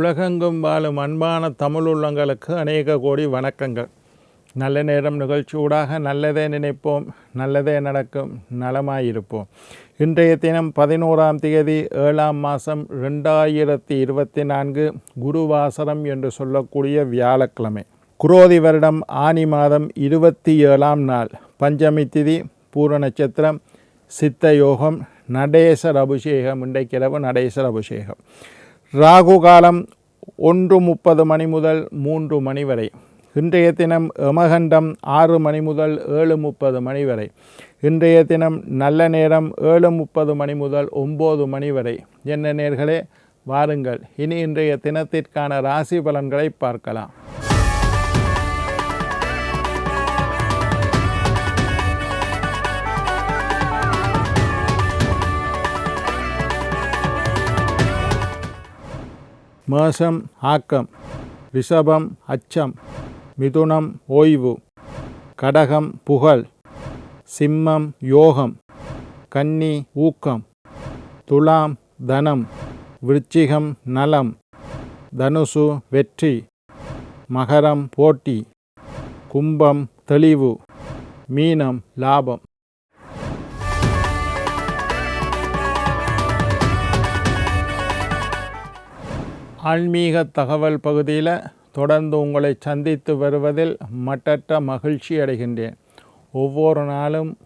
உலகெங்கும் வாழும் அன்பான தமிழ் உள்ளங்களுக்கு அநேக கோடி வணக்கங்கள். நல்ல நேரம் நிகழ்ச்சியூடாக நல்லதே நினைப்போம் நல்லதே நடக்கும் நலமாயிருப்போம். இன்றைய தினம் பதினோராம் தேதி ஏழாம் மாதம் ரெண்டாயிரத்தி இருபத்தி நான்கு குருவாசரம் என்று சொல்லக்கூடிய வியாழக்கிழமை. குரோதி வருடம் ஆனி மாதம் இருபத்தி ஏழாம் நாள். பஞ்சமி திதி பூர நட்சத்திரம் சித்த யோகம் நடேசர் அபிஷேகம் இன்றைக்கிரவு நடேசர் அபிஷேகம். ராகு காலம் ஒன்று முப்பது மணி முதல் மூன்று மணி வரை. இன்றைய தினம் எமகண்டம் ஆறு மணி முதல் ஏழு முப்பது மணி வரை. இன்றைய தினம் நல்ல நேரம் ஏழு முப்பது மணி முதல் ஒம்பது மணி வரை. என்ன நேர்களே? வாருங்கள். இனி இன்றைய தினத்திற்கான ராசி பலன்களை பார்க்கலாம். மேஷம் ஆக்கம் ரிஷபம் அச்சம் மிதுனம் ஓய்வு கடகம் புகழ் சிம்மம் யோகம் கன்னி ஊக்கம் துலாம் தனம் விருச்சிகம் நலம் தனுசு வெற்றி மகரம் போட்டி கும்பம் தெளிவு மீனம் லாபம். ஆன்மீக தகவல் பகுதியில் தொடர்ந்து உங்களை சந்தித்து வருவதில் மட்டற்ற மகிழ்ச்சி அடைகின்றேன். ஒவ்வொரு நாளும்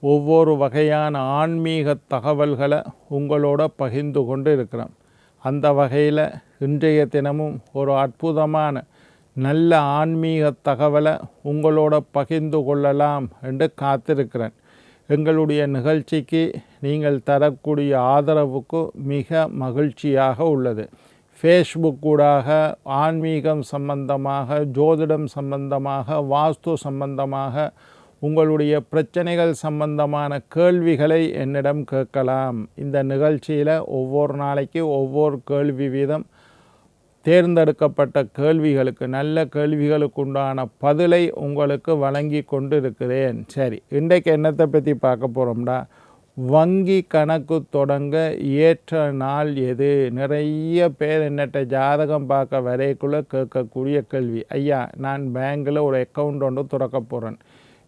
ஒவ்வொரு வகையான ஆன்மீக தகவல்களை உங்களோட பகிர்ந்து கொண்டு இருக்கிறோம். அந்த வகையில் இன்றைய தினமும் ஒரு அற்புதமான நல்ல ஆன்மீக தகவலை உங்களோட பகிர்ந்து கொள்ளலாம் என்று காத்திருக்கிறேன். எங்களுடைய நிகழ்ச்சிக்கு நீங்கள் தரக்கூடிய ஆதரவுக்கு மிக மகிழ்ச்சியாக உள்ளது. ஃபேஸ்புக் ஊடாக ஆன்மீகம் சம்பந்தமாக ஜோதிடம் சம்பந்தமாக வாஸ்து சம்பந்தமாக உங்களுடைய பிரச்சனைகள் சம்பந்தமான கேள்விகளை என்னிடம் கேட்கலாம். இந்த நிகழ்ச்சியில் ஒவ்வொரு நாளைக்கு ஒவ்வொரு கேள்வி வீதம் தேர்ந்தெடுக்கப்பட்ட கேள்விகளுக்கு நல்ல கேள்விகளுக்கு உண்டான பதிலை உங்களுக்கு வழங்கி கொண்டு இருக்கிறேன் சரி இன்றைக்கு என்னத்தை பற்றி பார்க்க போகிறோம்டா வங்கி கணக்கு தொடங்க ஏற்ற நாள் எது? நிறைய பேர் என்னட்ட ஜாதகம் பார்க்க வரைக்குள்ளே கேட்கக்கூடிய கேள்வி. ஐயா நான் பேங்கில் ஒரு அக்கௌண்ட் ஒன்று திறக்க போகிறேன்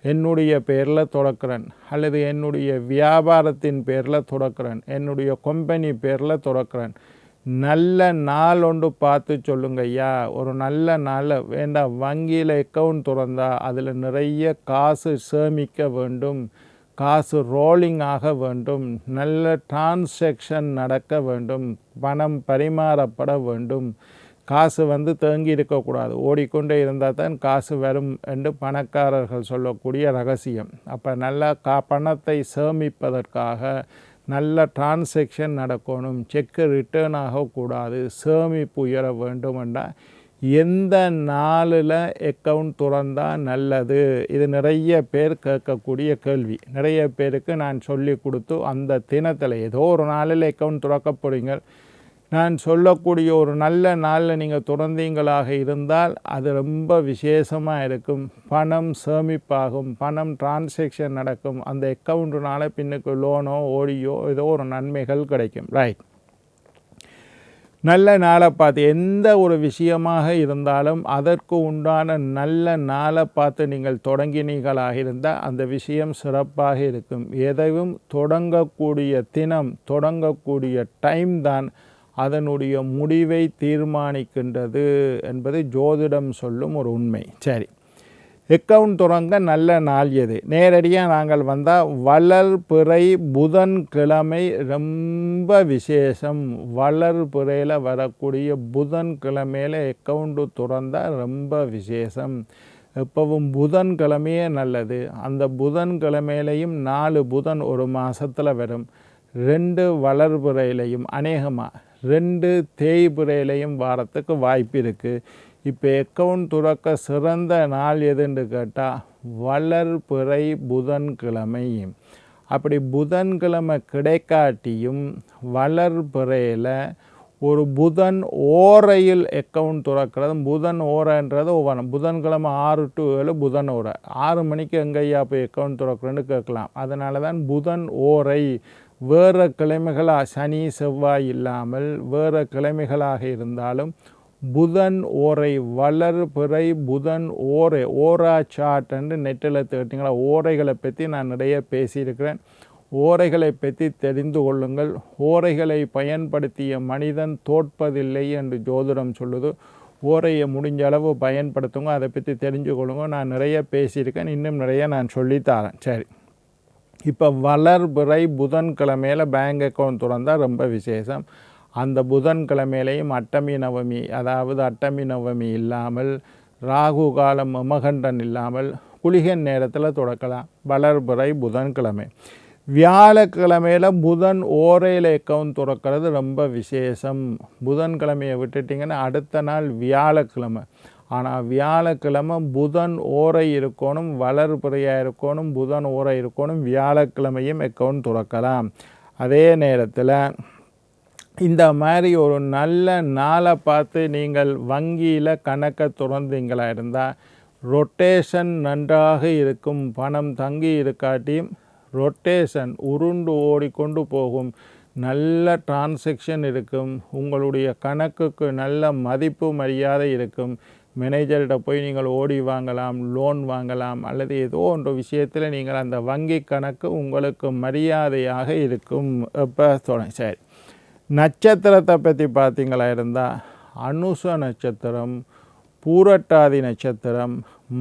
என்னுடைய பேரில் தொடக்கிறேன் அல்லது என்னுடைய வியாபாரத்தின் பேரில் தொடக்கிறேன் என்னுடைய கம்பெனி பேரில் தொடக்கிறேன் நல்ல நாள் ஒன்று பார்த்து சொல்லுங்க ஐயா. ஒரு நல்ல நாள். வேண்டாம் வங்கியில் அக்கௌண்ட் திறந்தா அதில் நிறைய காசு சேமிக்க வேண்டும். காசு ரோலிங் ஆக வேண்டும் நல்ல டிரான்சேக்ஷன் நடக்க வேண்டும் பணம் பரிமாறப்பட வேண்டும். காசு வந்து தேங்கி இருக்கக்கூடாது. ஓடிக்கொண்டே இருந்தால் தான் காசு வரும் என்று பணக்காரர்கள் சொல்லக்கூடிய ரகசியம். அப்போ நல்லா கா பணத்தை சேமிப்பதற்காக நல்ல டிரான்சேக்ஷன் நடக்கணும். செக்கு ரிட்டர்ன் ஆகக்கூடாது. சேமிப்பு உயர வேண்டுமென்றால் எந்த நாளில் அக்கௌண்ட் திறந்தால் நல்லது? இது நிறைய பேர் கேட்கக்கூடிய கேள்வி. நிறைய பேருக்கு நான் சொல்லி கொடுத்து அந்த தினத்தில் ஏதோ ஒரு நாளில் அக்கௌண்ட் திறக்க போகிறீங்க நான் சொல்லக்கூடிய ஒரு நல்ல நாளில் நீங்கள் திறந்தீங்களாக இருந்தால் அது ரொம்ப விசேஷமாக இருக்கும். பணம் சேமிப்பாகும். பணம் டிரான்சேக்ஷன் நடக்கும். அந்த அக்கௌண்ட்டுனால பின்னுக்கு லோனோ ஓடியோ ஏதோ ஒரு நன்மைகள் கிடைக்கும். ரைட் நல்ல நாளை பார்த்து எந்த ஒரு விஷயமாக இருந்தாலும் அதற்கு உண்டான நல்ல நாளை பார்த்து நீங்கள் தொடங்கினீங்களாக இருந்தால் அந்த விஷயம் சிறப்பாக இருக்கும். எதையும் தொடங்கக்கூடிய தினம் தொடங்கக்கூடிய டைம் தான் அதனுடைய முடிவை தீர்மானிக்கின்றது என்பது ஜோதிடம் சொல்லும் ஒரு உண்மை. சரி. எக்கவுண்ட் தொடங்க நல்ல நாள் எது? நேரடியாக நாங்கள் வந்தால் வளர்பிறை புதன்கிழமை ரொம்ப விசேஷம். வளர்பிறையில் வரக்கூடிய புதன்கிழமையில் எக்கவுண்டு திறந்தால் ரொம்ப விசேஷம். எப்பவும் புதன்கிழமையே நல்லது. அந்த புதன்கிழமையிலையும் நாலு புதன் ஒரு மாதத்தில் வரும். ரெண்டு வளர்புறையிலையும் அநேகமாக ரெண்டு தேய்புறையிலையும் வாரத்துக்கு வாய்ப்பு இருக்குது இப்போ அக்கௌண்ட் துறக்க சிறந்த நாள் எதுன்னு கேட்டால் வளர்பிறை புதன்கிழமை. அப்படி புதன்கிழமை கிடைக்காட்டியும் வளர்பிறையில் ஒரு புதன் ஓரையில் அக்கௌண்ட் துறக்கிறது புதன் ஓரைன்றது ஒவ்வொரு புதன்கிழமை ஆறு டு ஏழு புதன் ஓரை. ஆறு மணிக்கு எங்கேயா போய் அக்கௌண்ட் துறக்கிறேன்னு கேட்கலாம். அதனால தான் புதன் ஓரை வேறு கிழமைகளாக சனி செவ்வாய் இல்லாமல் வேறு கிழமைகளாக இருந்தாலும் புதன் ஓரை வளர் பிறை புதன் ஓரை ஓரா சாட் என்று நெட்டில் தேட்டிங்களா ஓரைகளை பற்றி நான் நிறைய பேசியிருக்கிறேன். ஓரைகளை பற்றி தெரிந்து கொள்ளுங்கள். ஓரைகளை பயன்படுத்திய மனிதன் தோற்பதில்லை என்று ஜோதிடம் சொல்லுது. ஓரையை முடிஞ்ச அளவு பயன்படுத்துங்க அதை பற்றி தெரிஞ்சு கொள்ளுங்க. நான் நிறைய பேசியிருக்கேன் இன்னும் நிறைய நான் சொல்லித்தரேன் சரி. இப்போ வளர்பிறை புதன்கிழமையில் பேங்க் அக்கௌண்ட் திறந்தால் ரொம்ப விசேஷம். அந்த புதன்கிழமையிலையும் அட்டமி நவமி அதாவது அட்டமி நவமி இல்லாமல் ராகு காலம் மமகண்டன் இல்லாமல் குளிகன் நேரத்தில் தொடக்கலாம். வளர்பிறை புதன்கிழமை. வியாழக்கிழமையில் புதன் ஓரையில் அக்கௌண்ட் துறக்கிறது ரொம்ப விசேஷம். புதன்கிழமையை விட்டுட்டிங்கன்னா அடுத்த நாள் வியாழக்கிழமை. ஆனால் வியாழக்கிழமை புதன் ஓரை இருக்கணும் வளர்புறையாக இருக்கணும் புதன் ஓரை இருக்கணும் வியாழக்கிழமையும் அக்கௌண்ட் துறக்கலாம். அதே நேரத்தில் இந்த மாதிரி ஒரு நல்ல நாளை பார்த்து நீங்கள் வங்கியில் கணக்கை துறந்தீங்களா இருந்தால் ரொட்டேஷன் நன்றாக இருக்கும் பணம் தங்கி இருக்காட்டியும் ரொட்டேஷன் உருண்டு ஓடிக்கொண்டு போகும் நல்ல டிரான்சாக்ஷன் இருக்கும் உங்களுடைய கணக்குக்கு நல்ல மதிப்பு மரியாதை இருக்கும் மேனேஜர்கிட்ட போய் நீங்கள் ஓடி வாங்கலாம் லோன் வாங்கலாம் அல்லது ஏதோ ஒன்று விஷயத்தில் நீங்கள் அந்த வங்கி கணக்கு உங்களுக்கு மரியாதையாக இருக்கும். இப்போ தொடங்க சரி. நட்சத்திரத்தை பற்றி பார்த்தீங்களா இருந்தால் அனுச நட்சத்திரம் பூரட்டாதி நட்சத்திரம்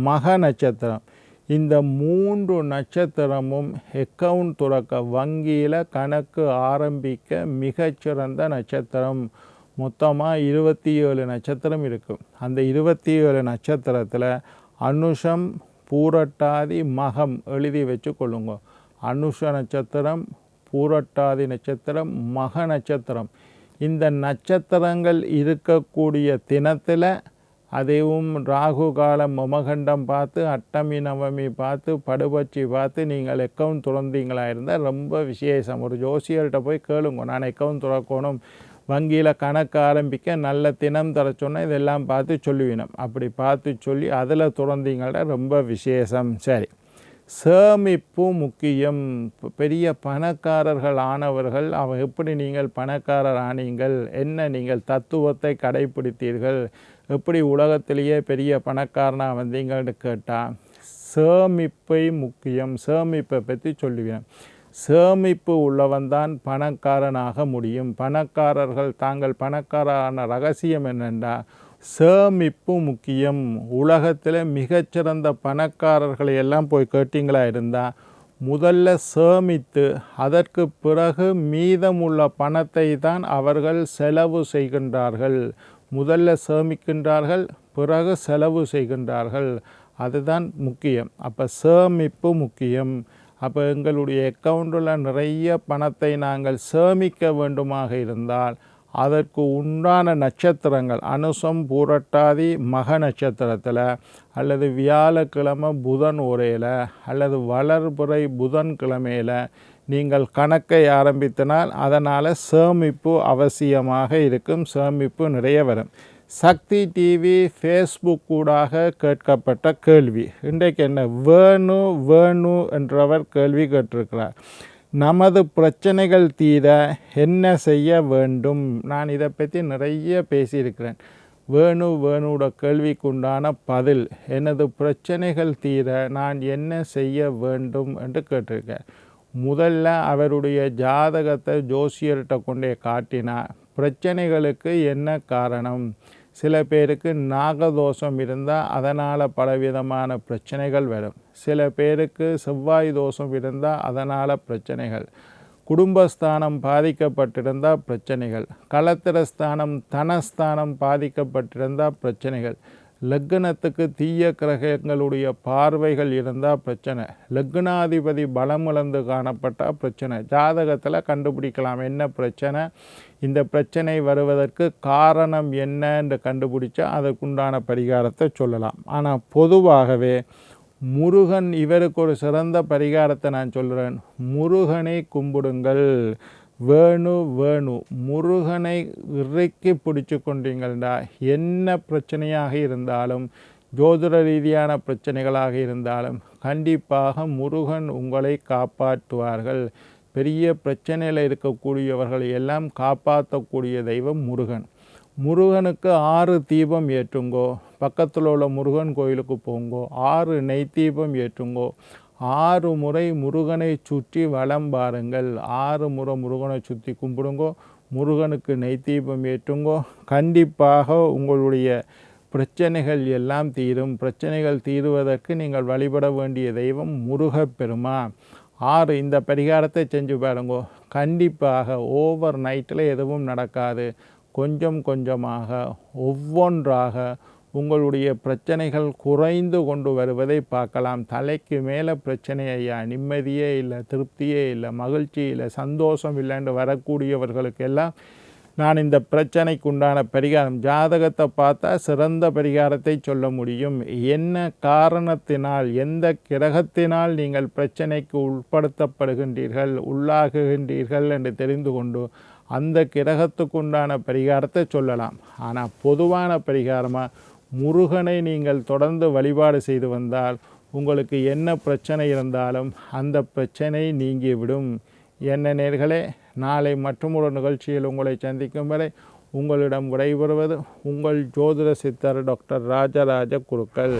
மக நட்சத்திரம். இந்த மூன்று நட்சத்திரமும் அக்கவுண்ட் துறக்க வங்கியில் கணக்கு ஆரம்பிக்க மிகச்சிறந்த நட்சத்திரம். மொத்தமாக இருபத்தி ஏழு நட்சத்திரம் இருக்கும். அந்த இருபத்தி ஏழு நட்சத்திரத்தில் அனுஷம் பூரட்டாதி மகம் எழுதி வச்சு கொள்ளுங்க அனுஷ நட்சத்திரம் பூரட்டாதி நட்சத்திரம் மக நட்சத்திரம். இந்த நட்சத்திரங்கள் இருக்கக்கூடிய தினத்தில் அதுவும் ராகு காலம் மமகண்டம் பார்த்து அட்டமி நவமி பார்த்து படுபட்சி பார்த்து நீங்கள் அக்கௌண்ட் துறந்தீங்களா இருந்தால் ரொம்ப விசேஷம். ஒரு ஜோசியர்கிட்ட போய் கேளுங்க நான் அக்கௌண்ட் துறக்கணும். வங்கியில் கணக்கு ஆரம்பிக்க நல்ல தினம் தர சொன்னால் இதெல்லாம் பார்த்து சொல்லுவினோம். அப்படி பார்த்து சொல்லி அதில் துறந்தீங்களா ரொம்ப விசேஷம். சரி. சேமிப்பு முக்கியம். பெரிய பணக்காரர்கள் ஆனவர்கள் அவ எப்படி நீங்கள் பணக்காரர் ஆனீங்கள்? என்ன நீங்கள் தத்துவத்தை கடைபிடித்தீர்கள் எப்படி உலகத்திலேயே பெரிய பணக்காரனாக வந்தீங்கன்னு கேட்டால் சேமிப்பை முக்கியம். சேமிப்பை பற்றி சொல்லுவேன் சேமிப்பு உள்ளவன் தான் பணக்காரனாக முடியும். பணக்காரர்கள் தாங்கள் பணக்காரான ரகசியம் என்னென்னா சேமிப்பு முக்கியம். உலகத்தில் மிகச்சிறந்த பணக்காரர்களை எல்லாம் போய் கேட்டிங்களா இருந்தால் முதல்ல சேமித்து அதற்கு பிறகு மீதமுள்ள பணத்தை தான் அவர்கள் செலவு செய்கின்றார்கள். முதல்ல சேமிக்கின்றார்கள் பிறகு செலவு செய்கின்றார்கள். அதுதான் முக்கியம். அப்போ சேமிப்பு முக்கியம். அப்போ எங்களுடைய அக்கௌண்ட்டில் நிறைய பணத்தை நாங்கள் சேமிக்க வேண்டுமாக இருந்தால் அதற்கு உண்டான நட்சத்திரங்கள் அனுசம் பூரட்டாதி மக நட்சத்திரத்தில் அல்லது வியாழக்கிழமை புதன் உரையில் அல்லது வளர்புறை புதன் கிழமையில் நீங்கள் கணக்கை ஆரம்பித்தனால் அதனால் சேமிப்பு அவசியமாக இருக்கும் சேமிப்பு நிறைய வரும். சக்தி டிவி ஃபேஸ்புக் கூடாக கேட்கப்பட்ட கேள்வி. இன்றைக்கு என்ன வேணு வேணு என்றவர் கேள்வி கேட்டிருக்கிறார். நமது பிரச்சனைகள் தீர என்ன செய்ய வேண்டும்? நான் இதை பற்றி நிறைய பேசியிருக்கிறேன். வேணு வேணுட கேள்விக்குண்டான பதில் எனது பிரச்சனைகள் தீர நான் என்ன செய்ய வேண்டும்? என்று கேட்டிருக்கேன் முதல்ல அவருடைய ஜாதகத்தை ஜோசியர்கிட்ட கொண்டே காட்டினா பிரச்சனைகளுக்கு என்ன காரணம்? சில பேருக்கு நாகதோஷம் இருந்தால் அதனால் பலவிதமான பிரச்சனைகள் வரும். சில பேருக்கு செவ்வாய் தோஷம் இருந்தால் அதனால் பிரச்சனைகள். குடும்பஸ்தானம் பாதிக்கப்பட்டிருந்தால் பிரச்சனைகள். கலத்திரஸ்தானம் தனஸ்தானம் பாதிக்கப்பட்டிருந்தால் பிரச்சனைகள். லக்னத்துக்கு தீய கிரகங்களுடைய பார்வைகள் இருந்தால் பிரச்சனை. லக்னாதிபதி பலம் இழந்து காணப்பட்டால் பிரச்சனை. ஜாதகத்தில் கண்டுபிடிக்கலாம் என்ன பிரச்சனை. இந்த பிரச்சனை வருவதற்கு காரணம் என்ன என்று கண்டுபிடிச்சா அதற்குண்டான பரிகாரத்தை சொல்லலாம். ஆனால் பொதுவாகவே முருகன் இவருக்கு ஒரு சிறந்த பரிகாரத்தை நான் சொல்கிறேன் முருகனை கும்பிடுங்கள். வேணு வேணு முருகனை இறுக்கி பிடிச்சு கொண்டீங்கள்டா. என்ன பிரச்சனையாக இருந்தாலும் ஜோதிட ரீதியான பிரச்சனைகளாக இருந்தாலும் கண்டிப்பாக முருகன் உங்களை காப்பாற்றுவார்கள். பெரிய பிரச்சனையில் இருக்கக்கூடியவர்களை எல்லாம் காப்பாற்றக்கூடிய தெய்வம் முருகன். முருகனுக்கு ஆறு தீபம் ஏற்றுங்கோ. பக்கத்தில் உள்ள முருகன் கோயிலுக்கு போங்கோ. ஆறு நெய் தீபம் ஏற்றுங்கோ. ஆறு முறை முருகனை சுற்றி வலம் பாருங்கள். ஆறு முறை முருகனை சுற்றி கும்பிடுங்கோ. முருகனுக்கு நெய் தீபம் ஏற்றுங்கோ. கண்டிப்பாக உங்களுடைய பிரச்சனைகள் எல்லாம் தீரும். பிரச்சனைகள் தீருவதற்கு நீங்கள் வழிபட வேண்டிய தெய்வம் முருகப்பெருமா ஆறு இந்த பரிகாரத்தை செஞ்சு பாருங்கோ. கண்டிப்பாக ஓவர் நைட்டில் எதுவும் நடக்காது. கொஞ்சம் கொஞ்சமாக ஒவ்வொன்றாக உங்களுடைய பிரச்சனைகள் குறைந்து கொண்டு வருவதை பார்க்கலாம். தலைக்கு மேலே பிரச்சனை ஐயா. நிம்மதியே இல்லை திருப்தியே இல்லை மகிழ்ச்சி இல்லை சந்தோஷம் இல்லைன்னு வரக்கூடியவர்களுக்கெல்லாம் நான் இந்த பிரச்சனைக்கு உண்டான பரிகாரம் ஜாதகத்தை பார்த்தா சிறந்த பரிகாரத்தை சொல்ல முடியும். என்ன காரணத்தினால் எந்த கிரகத்தினால் நீங்கள் பிரச்சனைக்கு உட்படுத்தப்படுகின்றீர்கள் உள்ளாகுகின்றீர்கள் என்று தெரிந்து கொண்டு அந்த கிரகத்துக்கு உண்டான பரிகாரத்தை சொல்லலாம். ஆனால் பொதுவான பரிகாரமாக முருகனை நீங்கள் தொடர்ந்து வழிபாடு செய்து வந்தால் உங்களுக்கு என்ன பிரச்சனை இருந்தாலும் அந்த பிரச்சனை நீங்கிவிடும். என்ன நேர்களே நாளை மற்றொரு நிகழ்ச்சியில் உங்களை சந்திக்கும் வரை உங்களிடம் விடைபெறுவது உங்கள் ஜோதிட சித்தர் டாக்டர் ராஜராஜ குருக்கள்.